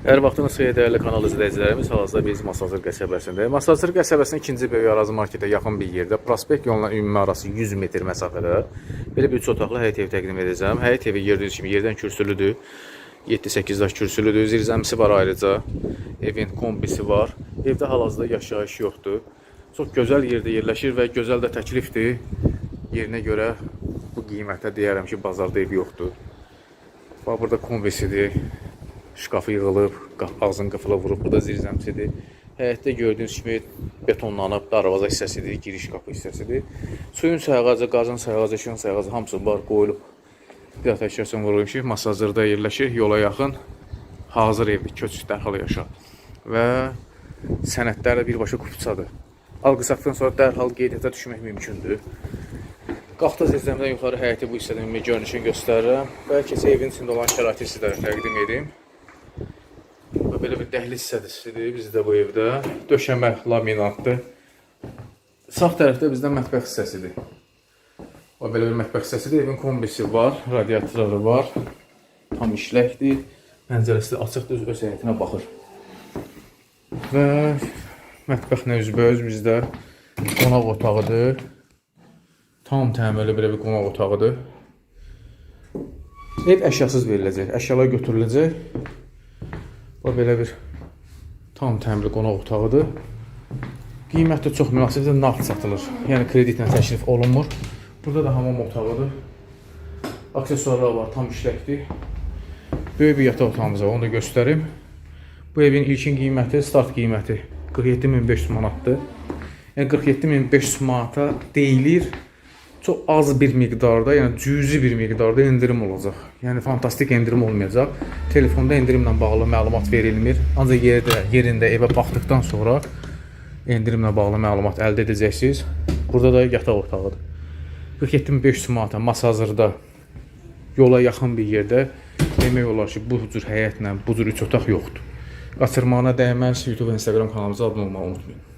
Hər vaxtınız xeyir dəyərli kanal izləyicilərimiz. Hal-hazırda biz Masazır qəsəbəsindəyik. Masazır qəsəbəsinin ikinci böyük arazı marketə yaxın bir yerdə, prospekt yoluna ümumi arası 100 metr məsafədə belə bir üç otaqlı həyət evi təqdim edəcəm. Həyət evi gördüyünüz kimi yerdən kürsülüdür. 7-8 daş kürsülüdür. Zirzəmisi var ayrıca. Evin kombisi var. Evdə hal-hazırda yaşayış yoxdur. Çox gözəl yerdə yerləşir və gözəl də təklifdir. Yerinə görə bu qiymətə deyərəm ki, bazarda ev yoxdur. Bax burada konversidir. Şkafı yığılıb, ağzını qıfıla vurub. Burada zirzəmsidir. Həyətdə gördüyünüz kimi betonlanıb, darvaza hissəsidir, giriş qapı hissəsidir. Suyun sayğacı, qazın sayğacı, işığın sayğacı hamısı var, qoyulub. Bir daha təkrar vurulur ki, masazırda yerləşir, yola yaxın. Hazır evdir, köç dərhal yaşa. Və sənədlər də birbaşa kupçadır. Alqı-satqdan sonra dərhal qeydiyyata düşmək mümkündür. Qalxda zirzəmdən yuxarı həyəti bu hissədən görünüşünü göstərirəm. Və keçə evin içində olan şəraiti sizə təqdim edeyim. Belə bir dəhliz hissəsidir bizdə bu evdə. Döşəmə laminatdır. Sağ tərəfdə bizdə mətbəx hissəsidir. Və belə bir mətbəx hissəsidir. Evin kombisi var, radiatorları var. Tam işləkdir. Pəncərəsi də açıqdır, öz həyətinə baxır. Və mətbəxlə üzbəüz bizdə qonaq otağıdır. Tam təmirli belə bir qonaq otağıdır. Ev əşyasız veriləcək. Əşyalar götürüləcək. Belə bir tam təmirli qonaq otağıdır. Qiymət də çox münasibdir, nağd satılır. Yəni kreditlə təklif olunmur. Burada da hamam otağıdır. Aksesuarlar var, tam işləkdir. Böyük bir yataq otağımız var, onu da göstərim. Bu evin ilkin qiyməti, start qiyməti 47500 manatdır. Yəni 47500 manata deyilir. Çox az bir miqdarda, yəni cüzi bir miqdarda endirim olacaq. Yəni fantastik endirim olmayacaq. Telefonda endirimlə bağlı məlumat verilmir. Ancaq yerdə, yerində evə baxdıqdan sonra endirimlə bağlı məlumat əldə edəcəksiniz. Burada da yataq otağıdır. 47500 manata masa hazırda yola yaxın bir yerdə demək olar ki, bu cür həyətlə bu cür üç otaq yoxdur. Qaçırmağına dəyməz. YouTube Instagram kanalımıza abunə olmağı unutmayın.